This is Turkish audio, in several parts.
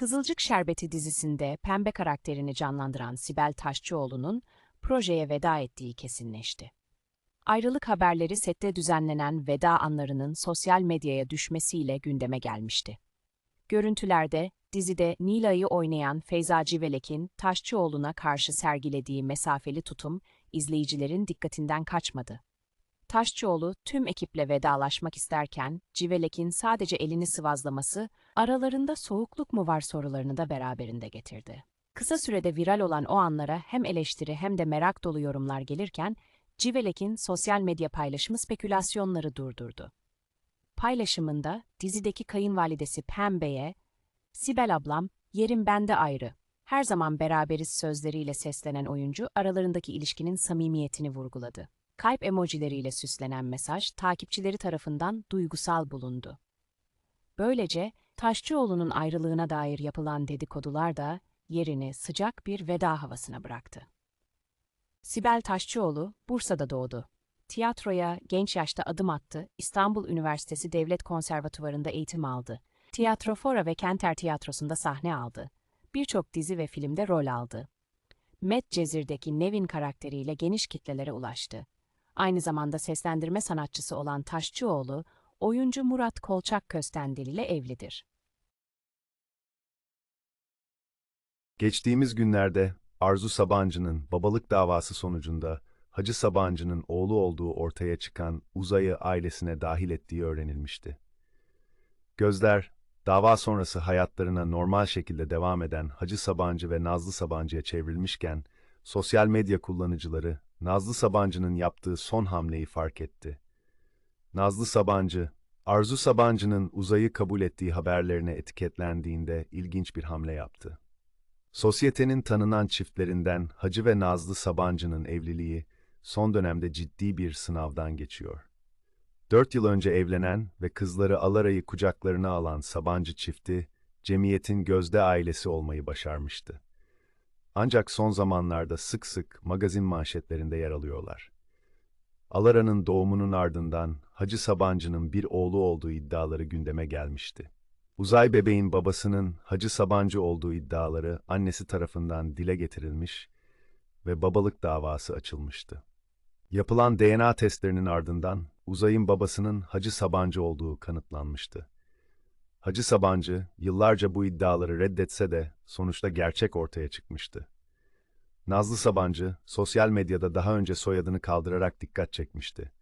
Kızılcık Şerbeti dizisinde pembe karakterini canlandıran Sibel Taşçıoğlu'nun projeye veda ettiği kesinleşti. Ayrılık haberleri sette düzenlenen veda anlarının sosyal medyaya düşmesiyle gündeme gelmişti. Görüntülerde dizide Nilay'ı oynayan Feyza Civelek'in Taşçıoğlu'na karşı sergilediği mesafeli tutum izleyicilerin dikkatinden kaçmadı. Taşçıoğlu tüm ekiple vedalaşmak isterken Civelek'in sadece elini sıvazlaması aralarında soğukluk mu var sorularını da beraberinde getirdi. Kısa sürede viral olan o anlara hem eleştiri hem de merak dolu yorumlar gelirken Civelek'in sosyal medya paylaşımı spekülasyonları durdurdu. Paylaşımında dizideki kayınvalidesi Pembe'ye Sibel ablam, yerim bende ayrı. Her zaman beraberiz sözleriyle seslenen oyuncu aralarındaki ilişkinin samimiyetini vurguladı. Kalp emojileriyle süslenen mesaj takipçileri tarafından duygusal bulundu. Böylece Taşçıoğlu'nun ayrılığına dair yapılan dedikodular da yerini sıcak bir veda havasına bıraktı. Sibel Taşçıoğlu Bursa'da doğdu. Tiyatroya genç yaşta adım attı, İstanbul Üniversitesi Devlet Konservatuvarı'nda eğitim aldı. Tiyatrofora ve Kenter Tiyatrosu'nda sahne aldı. Birçok dizi ve filmde rol aldı. Medcezir'deki Nevin karakteriyle geniş kitlelere ulaştı. Aynı zamanda seslendirme sanatçısı olan Taşçıoğlu, oyuncu Murat Kolçak Köstendil ile evlidir. Geçtiğimiz günlerde Arzu Sabancı'nın babalık davası sonucunda Hacı Sabancı'nın oğlu olduğu ortaya çıkan Uzay'ı ailesine dahil ettiği öğrenilmişti. Gözler, dava sonrası hayatlarına normal şekilde devam eden Hacı Sabancı ve Nazlı Sabancı'ya çevrilmişken, sosyal medya kullanıcıları Nazlı Sabancı'nın yaptığı son hamleyi fark etti. Nazlı Sabancı, Arzu Sabancı'nın Uzay'ı kabul ettiği haberlerine etiketlendiğinde ilginç bir hamle yaptı. Sosyetenin tanınan çiftlerinden Hacı ve Nazlı Sabancı'nın evliliği son dönemde ciddi bir sınavdan geçiyor. Dört yıl önce evlenen ve kızları Alara'yı kucaklarına alan Sabancı çifti, cemiyetin gözde ailesi olmayı başarmıştı. Ancak son zamanlarda sık sık magazin manşetlerinde yer alıyorlar. Alara'nın doğumunun ardından Hacı Sabancı'nın bir oğlu olduğu iddiaları gündeme gelmişti. Uzay bebeğin babasının Hacı Sabancı olduğu iddiaları annesi tarafından dile getirilmiş ve babalık davası açılmıştı. Yapılan DNA testlerinin ardından Uzay'ın babasının Hacı Sabancı olduğu kanıtlanmıştı. Hacı Sabancı yıllarca bu iddiaları reddetse de sonuçta gerçek ortaya çıkmıştı. Nazlı Sabancı sosyal medyada daha önce soyadını kaldırarak dikkat çekmişti.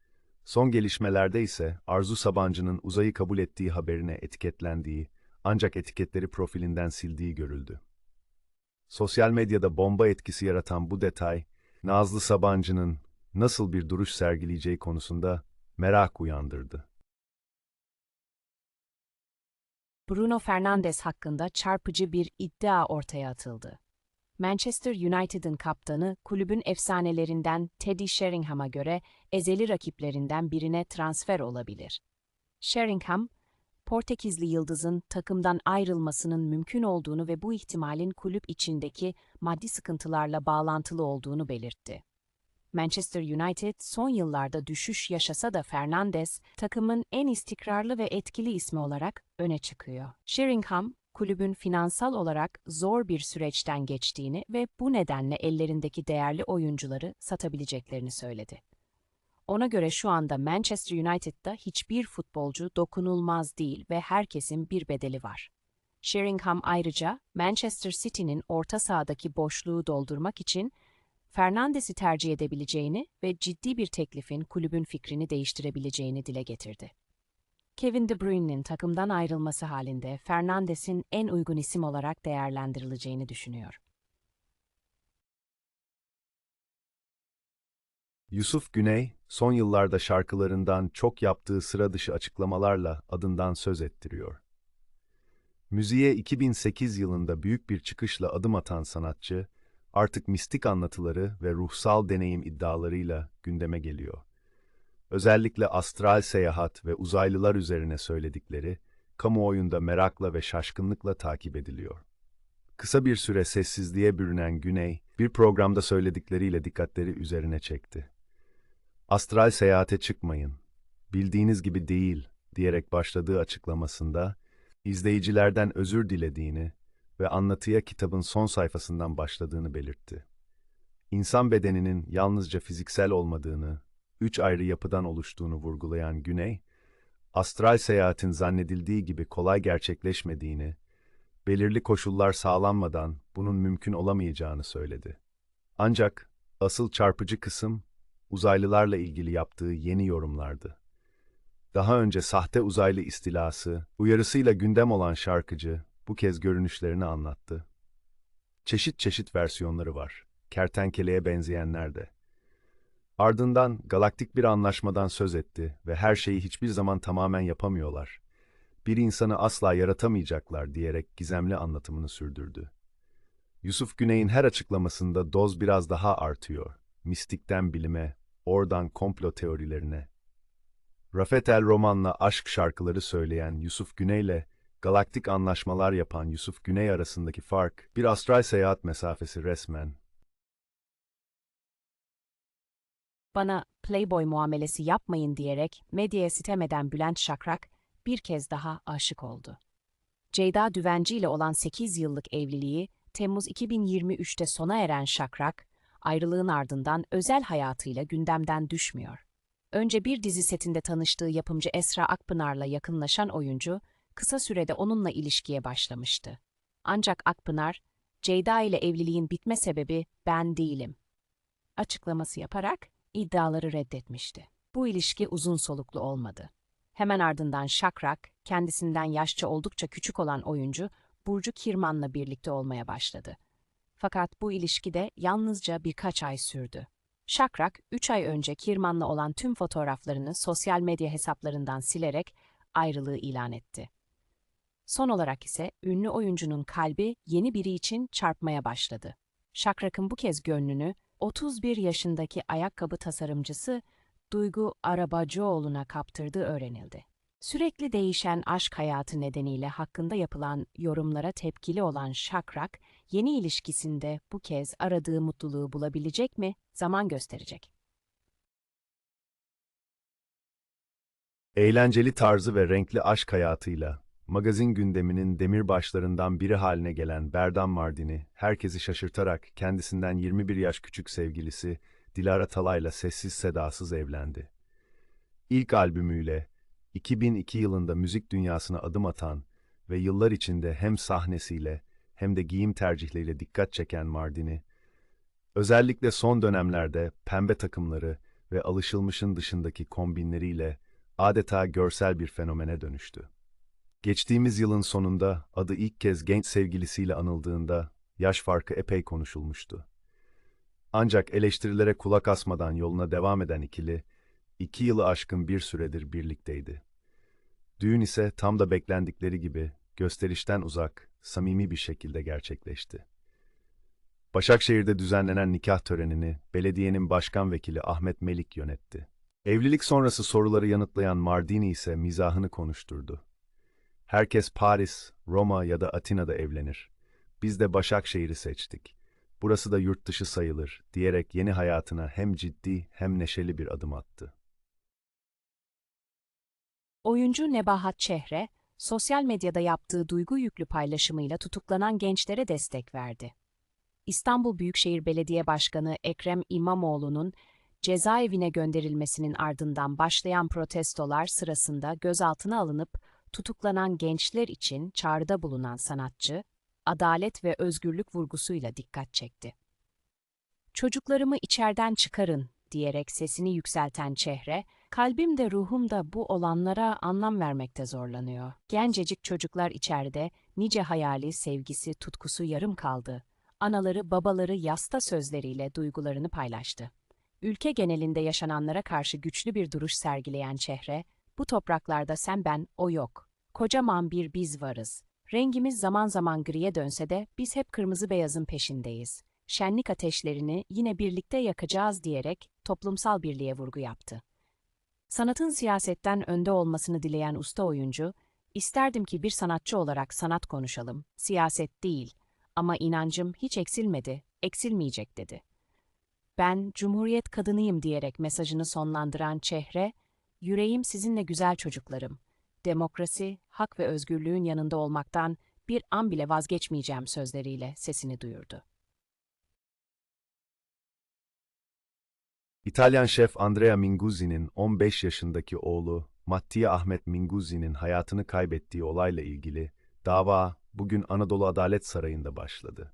Son gelişmelerde ise Arzu Sabancı'nın uzayı kabul ettiği haberine etiketlendiği ancak etiketleri profilinden sildiği görüldü. Sosyal medyada bomba etkisi yaratan bu detay, Nazlı Sabancı'nın nasıl bir duruş sergileyeceği konusunda merak uyandırdı. Bruno Fernandes hakkında çarpıcı bir iddia ortaya atıldı. Manchester United'ın kaptanı kulübün efsanelerinden Teddy Sheringham'a göre ezeli rakiplerinden birine transfer olabilir. Sheringham, Portekizli yıldızın takımdan ayrılmasının mümkün olduğunu ve bu ihtimalin kulüp içindeki maddi sıkıntılarla bağlantılı olduğunu belirtti. Manchester United son yıllarda düşüş yaşasa da Fernandes takımın en istikrarlı ve etkili ismi olarak öne çıkıyor. Sheringham, kulübün finansal olarak zor bir süreçten geçtiğini ve bu nedenle ellerindeki değerli oyuncuları satabileceklerini söyledi. Ona göre şu anda Manchester United'da hiçbir futbolcu dokunulmaz değil ve herkesin bir bedeli var. Sheringham ayrıca Manchester City'nin orta sahadaki boşluğu doldurmak için Fernandes'i tercih edebileceğini ve ciddi bir teklifin kulübün fikrini değiştirebileceğini dile getirdi. Kevin De Bruyne'nin takımdan ayrılması halinde Fernandes'in en uygun isim olarak değerlendirileceğini düşünüyor. Yusuf Güney, son yıllarda şarkılarından çok yaptığı sıra dışı açıklamalarla adından söz ettiriyor. Müziğe 2008 yılında büyük bir çıkışla adım atan sanatçı, artık mistik anlatıları ve ruhsal deneyim iddialarıyla gündeme geliyor. Özellikle astral seyahat ve uzaylılar üzerine söyledikleri, kamuoyunda merakla ve şaşkınlıkla takip ediliyor. Kısa bir süre sessizliğe bürünen Güney, bir programda söyledikleriyle dikkatleri üzerine çekti. Astral seyahate çıkmayın, bildiğiniz gibi değil diyerek başladığı açıklamasında, izleyicilerden özür dilediğini ve anlatıya kitabın son sayfasından başladığını belirtti. İnsan bedeninin yalnızca fiziksel olmadığını, üç ayrı yapıdan oluştuğunu vurgulayan Güney, astral seyahatin zannedildiği gibi kolay gerçekleşmediğini, belirli koşullar sağlanmadan bunun mümkün olamayacağını söyledi. Ancak asıl çarpıcı kısım uzaylılarla ilgili yaptığı yeni yorumlardı. Daha önce sahte uzaylı istilası, uyarısıyla gündem olan şarkıcı bu kez görünüşlerini anlattı. Çeşit çeşit versiyonları var. Kertenkeleye benzeyenler de. Ardından galaktik bir anlaşmadan söz etti ve her şeyi hiçbir zaman tamamen yapamıyorlar. Bir insanı asla yaratamayacaklar diyerek gizemli anlatımını sürdürdü. Yusuf Güney'in her açıklamasında doz biraz daha artıyor. Mistikten bilime, oradan komplo teorilerine. Rafet El Roman'la aşk şarkıları söyleyen Yusuf Güney'le galaktik anlaşmalar yapan Yusuf Güney arasındaki fark, bir astral seyahat mesafesi resmen. Bana playboy muamelesi yapmayın diyerek medyaya sitem eden Bülent Şakrak bir kez daha aşık oldu. Ceyda Düvenci ile olan 8 yıllık evliliği Temmuz 2023'te sona eren Şakrak, ayrılığın ardından özel hayatıyla gündemden düşmüyor. Önce bir dizi setinde tanıştığı yapımcı Esra Akpınar'la yakınlaşan oyuncu, kısa sürede onunla ilişkiye başlamıştı. Ancak Akpınar, Ceyda ile evliliğin bitme sebebi ben değilim. Açıklaması yaparak iddiaları reddetmişti. Bu ilişki uzun soluklu olmadı. Hemen ardından Şakrak, kendisinden yaşça oldukça küçük olan oyuncu Burcu Kirman'la birlikte olmaya başladı. Fakat bu ilişki de yalnızca birkaç ay sürdü. Şakrak, 3 ay önce Kirman'la olan tüm fotoğraflarını sosyal medya hesaplarından silerek ayrılığı ilan etti. Son olarak ise ünlü oyuncunun kalbi yeni biri için çarpmaya başladı. Şakrak'ın bu kez gönlünü 31 yaşındaki ayakkabı tasarımcısı Duygu Arabacıoğlu'na kaptırdığı öğrenildi. Sürekli değişen aşk hayatı nedeniyle hakkında yapılan yorumlara tepkili olan Şakrak, yeni ilişkisinde bu kez aradığı mutluluğu bulabilecek mi? Zaman gösterecek. Eğlenceli tarzı ve renkli aşk hayatıyla, magazin gündeminin demirbaşlarından biri haline gelen Berdan Mardini, herkesi şaşırtarak kendisinden 21 yaş küçük sevgilisi Dilara Talay'la sessiz sedasız evlendi. İlk albümüyle 2002 yılında müzik dünyasına adım atan ve yıllar içinde hem sahnesiyle hem de giyim tercihleriyle dikkat çeken Mardini, özellikle son dönemlerde pembe takımları ve alışılmışın dışındaki kombinleriyle adeta görsel bir fenomene dönüştü. Geçtiğimiz yılın sonunda adı ilk kez genç sevgilisiyle anıldığında yaş farkı epey konuşulmuştu. Ancak eleştirilere kulak asmadan yoluna devam eden ikili, iki yılı aşkın bir süredir birlikteydi. Düğün ise tam da beklendikleri gibi gösterişten uzak, samimi bir şekilde gerçekleşti. Başakşehir'de düzenlenen nikah törenini belediyenin başkan vekili Ahmet Melik yönetti. Evlilik sonrası soruları yanıtlayan Mardini ise mizahını konuşturdu. Herkes Paris, Roma ya da Atina'da evlenir. Biz de Başakşehir'i seçtik. Burası da yurt dışı sayılır diyerek yeni hayatına hem ciddi hem neşeli bir adım attı. Oyuncu Nebahat Çehre, sosyal medyada yaptığı duygu yüklü paylaşımıyla tutuklanan gençlere destek verdi. İstanbul Büyükşehir Belediye Başkanı Ekrem İmamoğlu'nun cezaevine gönderilmesinin ardından başlayan protestolar sırasında gözaltına alınıp tutuklanan gençler için çağrıda bulunan sanatçı, adalet ve özgürlük vurgusuyla dikkat çekti. Çocuklarımı içerden çıkarın diyerek sesini yükselten Çehre, kalbim de ruhum da bu olanlara anlam vermekte zorlanıyor. Gencecik çocuklar içeride, nice hayali, sevgisi, tutkusu yarım kaldı. Anaları, babaları yasta sözleriyle duygularını paylaştı. Ülke genelinde yaşananlara karşı güçlü bir duruş sergileyen Çehre, bu topraklarda sen ben, o yok. Kocaman bir biz varız. Rengimiz zaman zaman griye dönse de biz hep kırmızı beyazın peşindeyiz. şenlik ateşlerini yine birlikte yakacağız diyerek toplumsal birliğe vurgu yaptı. Sanatın siyasetten önde olmasını dileyen usta oyuncu, isterdim ki bir sanatçı olarak sanat konuşalım, siyaset değil ama inancım hiç eksilmedi, eksilmeyecek dedi. Ben Cumhuriyet kadınıyım diyerek mesajını sonlandıran Çehre, yüreğim sizinle güzel çocuklarım. Demokrasi, hak ve özgürlüğün yanında olmaktan bir an bile vazgeçmeyeceğim sözleriyle sesini duyurdu. İtalyan şef Andrea Minguzzi'nin 15 yaşındaki oğlu Mattia Ahmet Minguzzi'nin hayatını kaybettiği olayla ilgili dava bugün Anadolu Adalet Sarayı'nda başladı.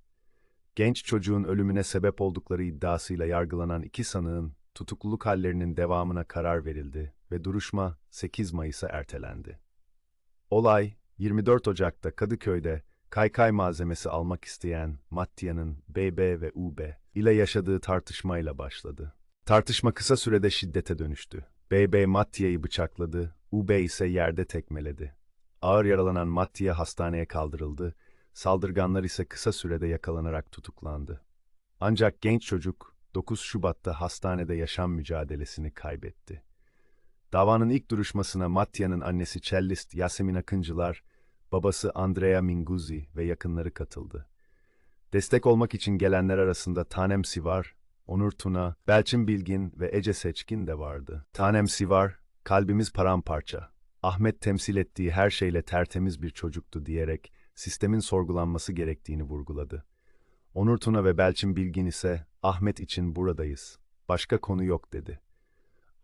Genç çocuğun ölümüne sebep oldukları iddiasıyla yargılanan iki sanığın tutukluluk hallerinin devamına karar verildi ve duruşma 8 Mayıs'a ertelendi. Olay 24 Ocak'ta Kadıköy'de kaykay malzemesi almak isteyen Mattia'nın BB ve UB ile yaşadığı tartışmayla başladı. Tartışma kısa sürede şiddete dönüştü. BB Mattia'yı bıçakladı, UB ise yerde tekmeledi. Ağır yaralanan Mattia hastaneye kaldırıldı, saldırganlar ise kısa sürede yakalanarak tutuklandı. Ancak genç çocuk 9 Şubat'ta hastanede yaşam mücadelesini kaybetti. Davanın ilk duruşmasına Mattia'nın annesi cellist Yasemin Akıncılar, babası Andrea Minguzzi ve yakınları katıldı. Destek olmak için gelenler arasında Tanem Sivar, Onur Tuna, Belçin Bilgin ve Ece Seçkin de vardı. Tanem Sivar, kalbimiz paramparça. Ahmet temsil ettiği her şeyle tertemiz bir çocuktu diyerek sistemin sorgulanması gerektiğini vurguladı. Onur Tuna ve Belçin Bilgin ise Ahmet için buradayız. Başka konu yok dedi.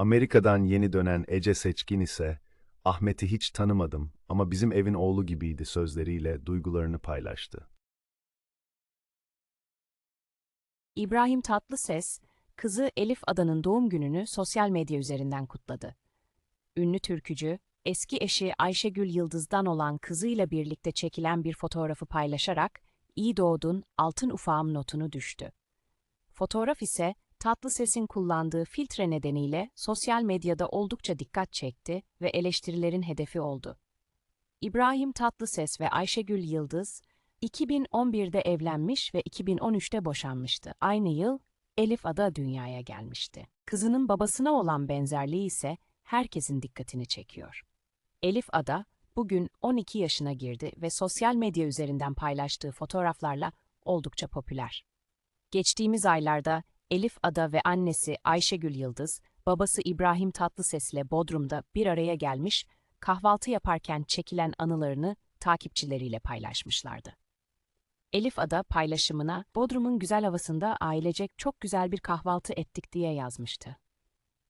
Amerika'dan yeni dönen Ece Seçkin ise Ahmet'i hiç tanımadım ama bizim evin oğlu gibiydi sözleriyle duygularını paylaştı. İbrahim Tatlıses, kızı Elif Adan'ın doğum gününü sosyal medya üzerinden kutladı. Ünlü türkücü, eski eşi Ayşegül Yıldız'dan olan kızıyla birlikte çekilen bir fotoğrafı paylaşarak "İyi doğdun, altın ufağım" notunu düştü. Fotoğraf ise Tatlıses'in kullandığı filtre nedeniyle sosyal medyada oldukça dikkat çekti ve eleştirilerin hedefi oldu. İbrahim Tatlıses ve Ayşegül Yıldız, 2011'de evlenmiş ve 2013'te boşanmıştı. Aynı yıl Elif Ada dünyaya gelmişti. Kızının babasına olan benzerliği ise herkesin dikkatini çekiyor. Elif Ada bugün 12 yaşına girdi ve sosyal medya üzerinden paylaştığı fotoğraflarla oldukça popüler. Geçtiğimiz aylarda Elif Ada ve annesi Ayşegül Yıldız, babası İbrahim Tatlıses ile Bodrum'da bir araya gelmiş, kahvaltı yaparken çekilen anılarını takipçileriyle paylaşmışlardı. Elif Ada paylaşımına Bodrum'un güzel havasında ailecek çok güzel bir kahvaltı ettik diye yazmıştı.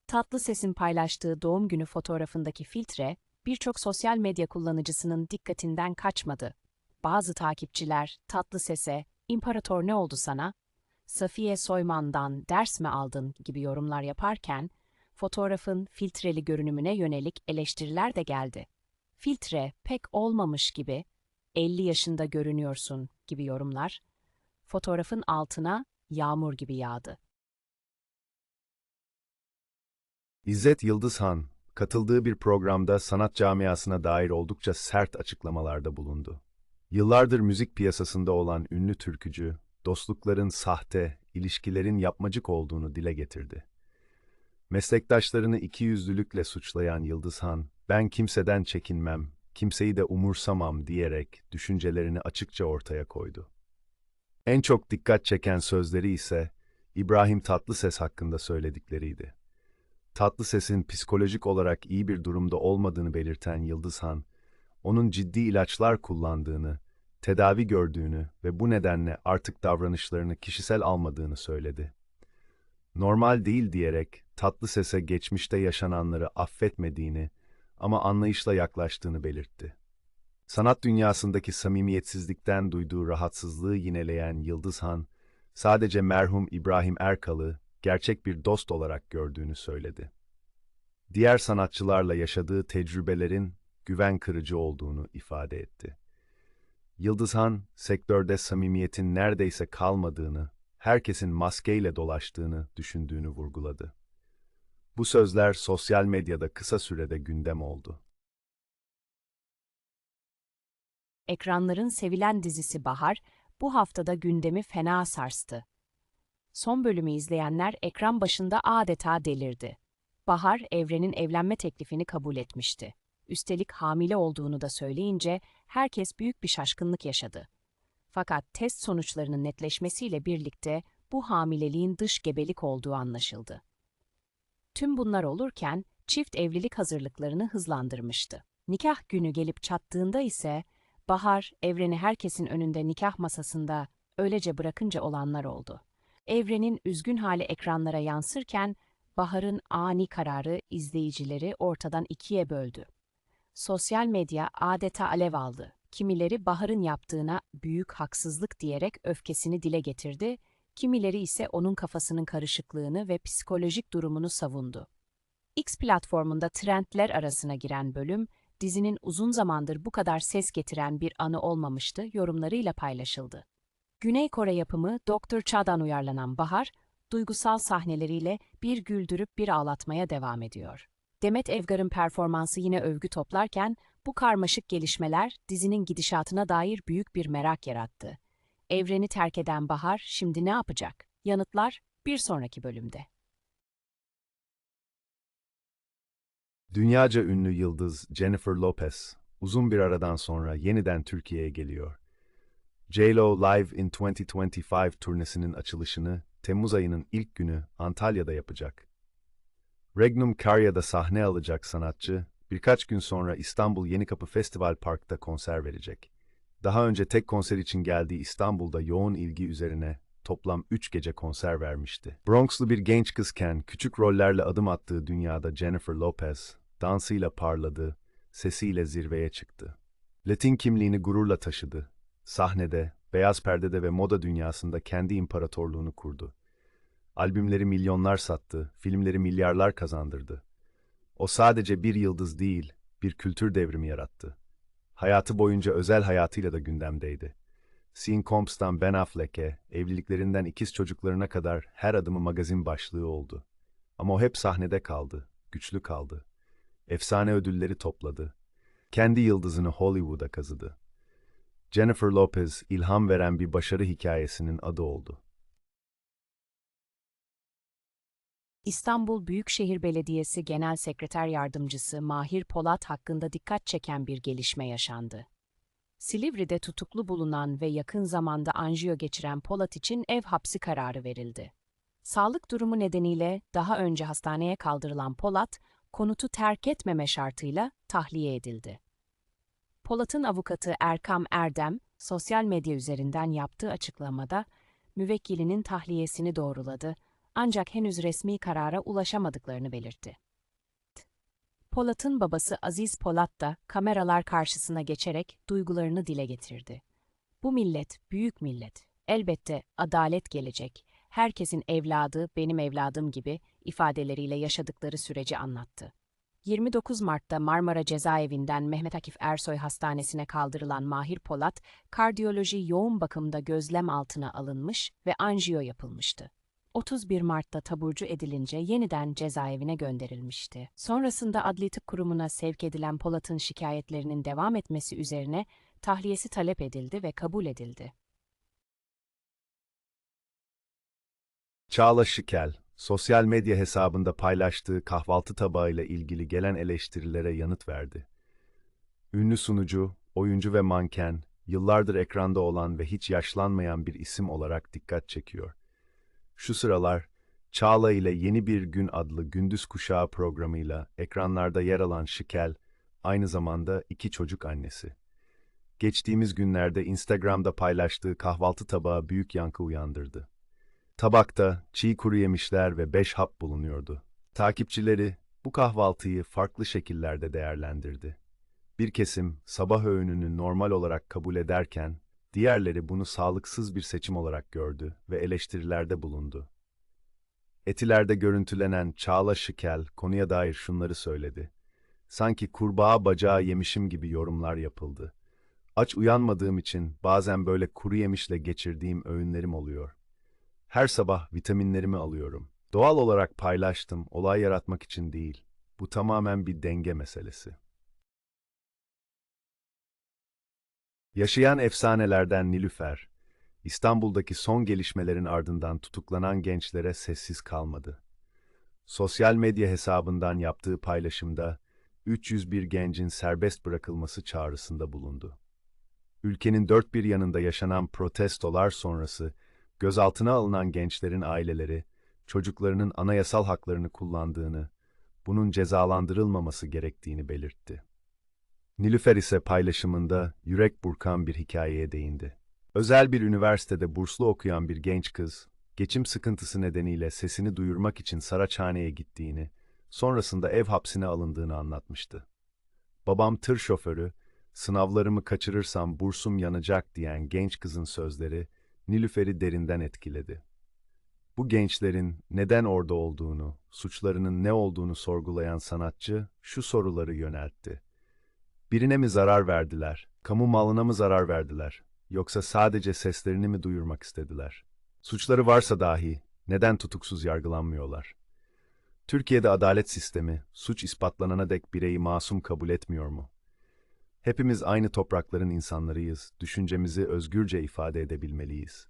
Tatlı Ses'in paylaştığı doğum günü fotoğrafındaki filtre birçok sosyal medya kullanıcısının dikkatinden kaçmadı. Bazı takipçiler Tatlı Ses'e "İmparator ne oldu sana? Safiye Soyman'dan ders mi aldın?" gibi yorumlar yaparken fotoğrafın filtreli görünümüne yönelik eleştiriler de geldi. Filtre pek olmamış gibi 50 yaşında görünüyorsun gibi yorumlar, fotoğrafın altına yağmur gibi yağdı. İzzet Yıldızhan, katıldığı bir programda sanat camiasına dair oldukça sert açıklamalarda bulundu. Yıllardır müzik piyasasında olan ünlü türkücü, dostlukların sahte, ilişkilerin yapmacık olduğunu dile getirdi. Meslektaşlarını ikiyüzlülükle suçlayan Yıldızhan, ben kimseden çekinmem, kimseyi de umursamam diyerek düşüncelerini açıkça ortaya koydu. En çok dikkat çeken sözleri ise İbrahim Tatlıses hakkında söyledikleriydi. Tatlıses'in psikolojik olarak iyi bir durumda olmadığını belirten Yıldızhan, onun ciddi ilaçlar kullandığını, tedavi gördüğünü ve bu nedenle artık davranışlarını kişisel almadığını söyledi. Normal değil diyerek Tatlıses'e geçmişte yaşananları affetmediğini ama anlayışla yaklaştığını belirtti. Sanat dünyasındaki samimiyetsizlikten duyduğu rahatsızlığı yineleyen Yıldızhan, sadece merhum İbrahim Erkal'ı gerçek bir dost olarak gördüğünü söyledi. Diğer sanatçılarla yaşadığı tecrübelerin güven kırıcı olduğunu ifade etti. Yıldızhan, sektörde samimiyetin neredeyse kalmadığını, herkesin maskeyle dolaştığını düşündüğünü vurguladı. Bu sözler sosyal medyada kısa sürede gündem oldu. Ekranların sevilen dizisi Bahar, bu haftada gündemi fena sarstı. Son bölümü izleyenler ekran başında adeta delirdi. Bahar, Evren'in evlenme teklifini kabul etmişti. Üstelik hamile olduğunu da söyleyince herkes büyük bir şaşkınlık yaşadı. Fakat test sonuçlarının netleşmesiyle birlikte bu hamileliğin dış gebelik olduğu anlaşıldı. Tüm bunlar olurken çift evlilik hazırlıklarını hızlandırmıştı. Nikah günü gelip çattığında ise Bahar, Evren'i herkesin önünde nikah masasında öylece bırakınca olanlar oldu. Evren'in üzgün hali ekranlara yansırken Bahar'ın ani kararı izleyicileri ortadan ikiye böldü. Sosyal medya adeta alev aldı. Kimileri Bahar'ın yaptığına büyük haksızlık diyerek öfkesini dile getirdi, kimileri ise onun kafasının karışıklığını ve psikolojik durumunu savundu. X platformunda trendler arasına giren bölüm, dizinin uzun zamandır bu kadar ses getiren bir anı olmamıştı yorumlarıyla paylaşıldı. Güney Kore yapımı Dr. Cha'dan uyarlanan Bahar, duygusal sahneleriyle bir güldürüp bir ağlatmaya devam ediyor. Demet Evgar'ın performansı yine övgü toplarken, bu karmaşık gelişmeler dizinin gidişatına dair büyük bir merak yarattı. Evreni terk eden Bahar şimdi ne yapacak? Yanıtlar bir sonraki bölümde. Dünyaca ünlü yıldız Jennifer Lopez, uzun bir aradan sonra yeniden Türkiye'ye geliyor. J-Lo Live in 2025 turnesinin açılışını Temmuz ayının ilk günü Antalya'da yapacak. Regnum Karya'da sahne alacak sanatçı, birkaç gün sonra İstanbul Yenikapı Festival Park'ta konser verecek. Daha önce tek konser için geldiği İstanbul'da yoğun ilgi üzerine toplam 3 gece konser vermişti. Bronxlu bir genç kızken küçük rollerle adım attığı dünyada Jennifer Lopez, dansıyla parladı, sesiyle zirveye çıktı. Latin kimliğini gururla taşıdı. Sahnede, beyaz perdede ve moda dünyasında kendi imparatorluğunu kurdu. Albümleri milyonlar sattı, filmleri milyarlar kazandırdı. O sadece bir yıldız değil, bir kültür devrimi yarattı. Hayatı boyunca özel hayatıyla da gündemdeydi. Sean Combs'tan Ben Affleck'e, evliliklerinden ikiz çocuklarına kadar her adımı magazin başlığı oldu. Ama o hep sahnede kaldı, güçlü kaldı. Efsane ödülleri topladı. Kendi yıldızını Hollywood'a kazıdı. Jennifer Lopez, ilham veren bir başarı hikayesinin adı oldu. İstanbul Büyükşehir Belediyesi Genel Sekreter Yardımcısı Mahir Polat hakkında dikkat çeken bir gelişme yaşandı. Silivri'de tutuklu bulunan ve yakın zamanda anjiyo geçiren Polat için ev hapsi kararı verildi. Sağlık durumu nedeniyle daha önce hastaneye kaldırılan Polat, konutu terk etmeme şartıyla tahliye edildi. Polat'ın avukatı Erkam Erdem, sosyal medya üzerinden yaptığı açıklamada, müvekkilinin tahliyesini doğruladı ancak henüz resmi karara ulaşamadıklarını belirtti. Polat'ın babası Aziz Polat da kameralar karşısına geçerek duygularını dile getirdi. Bu millet, büyük millet. Elbette adalet gelecek. Herkesin evladı benim evladım gibi ifadeleriyle yaşadıkları süreci anlattı. 29 Mart'ta Marmara Cezaevinden Mehmet Akif Ersoy Hastanesi'ne kaldırılan Mahir Polat, kardiyoloji yoğun bakımda gözlem altına alınmış ve anjiyo yapılmıştı. 31 Mart'ta taburcu edilince yeniden cezaevine gönderilmişti. Sonrasında Adli Tıp Kurumu'na sevk edilen Polat'ın şikayetlerinin devam etmesi üzerine tahliyesi talep edildi ve kabul edildi. Çağla Şikel, sosyal medya hesabında paylaştığı kahvaltı tabağıyla ilgili gelen eleştirilere yanıt verdi. Ünlü sunucu, oyuncu ve manken, yıllardır ekranda olan ve hiç yaşlanmayan bir isim olarak dikkat çekiyor. Şu sıralar, Çağla ile Yeni Bir Gün adlı gündüz kuşağı programıyla ekranlarda yer alan Şikel, aynı zamanda iki çocuk annesi. Geçtiğimiz günlerde Instagram'da paylaştığı kahvaltı tabağı büyük yankı uyandırdı. Tabakta çiğ kuru yemişler ve beş hap bulunuyordu. Takipçileri bu kahvaltıyı farklı şekillerde değerlendirdi. Bir kesim sabah öğününü normal olarak kabul ederken, diğerleri bunu sağlıksız bir seçim olarak gördü ve eleştirilerde bulundu. Etilerde görüntülenen Çağla Şikel konuya dair şunları söyledi. Sanki kurbağa bacağı yemişim gibi yorumlar yapıldı. Aç uyanmadığım için bazen böyle kuru yemişle geçirdiğim öğünlerim oluyor. Her sabah vitaminlerimi alıyorum. Doğal olarak paylaştım, olay yaratmak için değil. Bu tamamen bir denge meselesi. Yaşayan efsanelerden Nilüfer, İstanbul'daki son gelişmelerin ardından tutuklanan gençlere sessiz kalmadı. Sosyal medya hesabından yaptığı paylaşımda 301 gencin serbest bırakılması çağrısında bulundu. Ülkenin dört bir yanında yaşanan protestolar sonrası gözaltına alınan gençlerin aileleri çocuklarının anayasal haklarını kullandığını, bunun cezalandırılmaması gerektiğini belirtti. Nilüfer ise paylaşımında yürek burkan bir hikayeye değindi. Özel bir üniversitede burslu okuyan bir genç kız, geçim sıkıntısı nedeniyle sesini duyurmak için Saraçhane'ye gittiğini, sonrasında ev hapsine alındığını anlatmıştı. Babam tır şoförü, sınavlarımı kaçırırsam bursum yanacak diyen genç kızın sözleri Nilüfer'i derinden etkiledi. Bu gençlerin neden orada olduğunu, suçlarının ne olduğunu sorgulayan sanatçı şu soruları yöneltti. Birine mi zarar verdiler, kamu malına mı zarar verdiler, yoksa sadece seslerini mi duyurmak istediler? Suçları varsa dahi neden tutuksuz yargılanmıyorlar? Türkiye'de adalet sistemi suç ispatlanana dek bireyi masum kabul etmiyor mu? Hepimiz aynı toprakların insanlarıyız, düşüncemizi özgürce ifade edebilmeliyiz.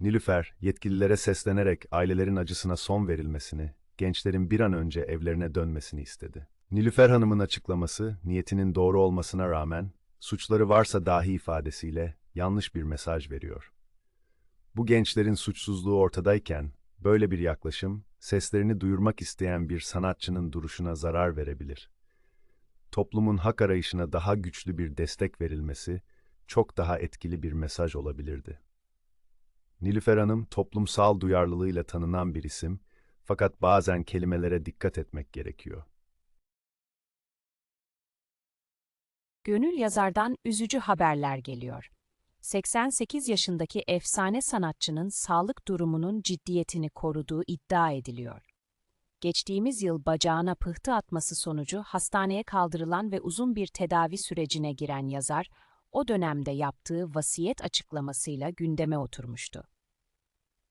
Nilüfer, yetkililere seslenerek ailelerin acısına son verilmesini, gençlerin bir an önce evlerine dönmesini istedi. Nilüfer Hanım'ın açıklaması, niyetinin doğru olmasına rağmen, suçları varsa dahi ifadesiyle yanlış bir mesaj veriyor. Bu gençlerin suçsuzluğu ortadayken, böyle bir yaklaşım, seslerini duyurmak isteyen bir sanatçının duruşuna zarar verebilir. Toplumun hak arayışına daha güçlü bir destek verilmesi, çok daha etkili bir mesaj olabilirdi. Nilüfer Hanım toplumsal duyarlılığıyla tanınan bir isim, fakat bazen kelimelere dikkat etmek gerekiyor. Gönül yazardan üzücü haberler geliyor. 88 yaşındaki efsane sanatçının sağlık durumunun ciddiyetini koruduğu iddia ediliyor. Geçtiğimiz yıl bacağına pıhtı atması sonucu hastaneye kaldırılan ve uzun bir tedavi sürecine giren yazar, o dönemde yaptığı vasiyet açıklamasıyla gündeme oturmuştu.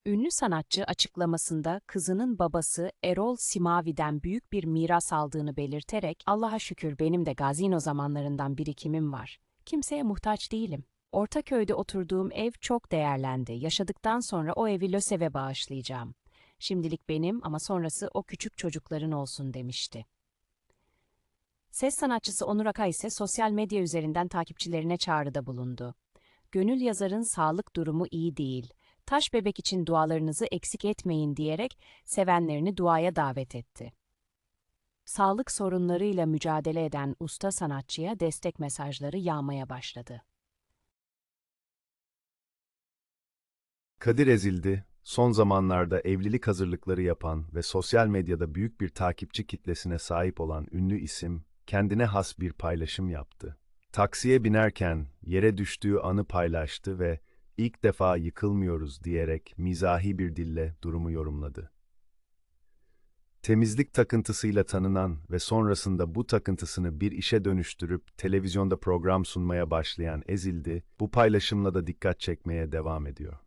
Ünlü sanatçı açıklamasında kızının babası Erol Simavi'den büyük bir miras aldığını belirterek Allah'a şükür benim de gazino zamanlarından birikimim var. Kimseye muhtaç değilim. Ortaköy'de oturduğum ev çok değerlendi. Yaşadıktan sonra o evi LÖSEV'e bağışlayacağım. Şimdilik benim ama sonrası o küçük çocukların olsun demişti. Ses sanatçısı Onur Akay ise sosyal medya üzerinden takipçilerine çağrıda bulundu. Gönül yazarın sağlık durumu iyi değil. Taş bebek için dualarınızı eksik etmeyin diyerek sevenlerini duaya davet etti. Sağlık sorunlarıyla mücadele eden usta sanatçıya destek mesajları yağmaya başladı. Kadir Ezildi, son zamanlarda evlilik hazırlıkları yapan ve sosyal medyada büyük bir takipçi kitlesine sahip olan ünlü isim, kendine has bir paylaşım yaptı. Taksiye binerken yere düştüğü anı paylaştı ve ilk defa yıkılmıyoruz diyerek mizahi bir dille durumu yorumladı. Temizlik takıntısıyla tanınan ve sonrasında bu takıntısını bir işe dönüştürüp televizyonda program sunmaya başlayan Ezildi, bu paylaşımla da dikkat çekmeye devam ediyor.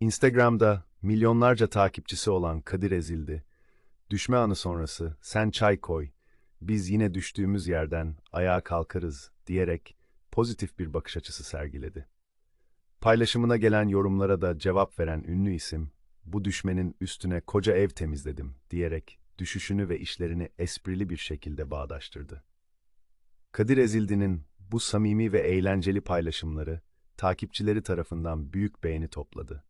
Instagram'da milyonlarca takipçisi olan Kadir Ezildi, düşme anı sonrası sen çay koy, biz yine düştüğümüz yerden ayağa kalkarız diyerek pozitif bir bakış açısı sergiledi. Paylaşımına gelen yorumlara da cevap veren ünlü isim, bu düşmenin üstüne koca ev temizledim diyerek düşüşünü ve işlerini esprili bir şekilde bağdaştırdı. Kadir Ezildi'nin bu samimi ve eğlenceli paylaşımları takipçileri tarafından büyük beğeni topladı.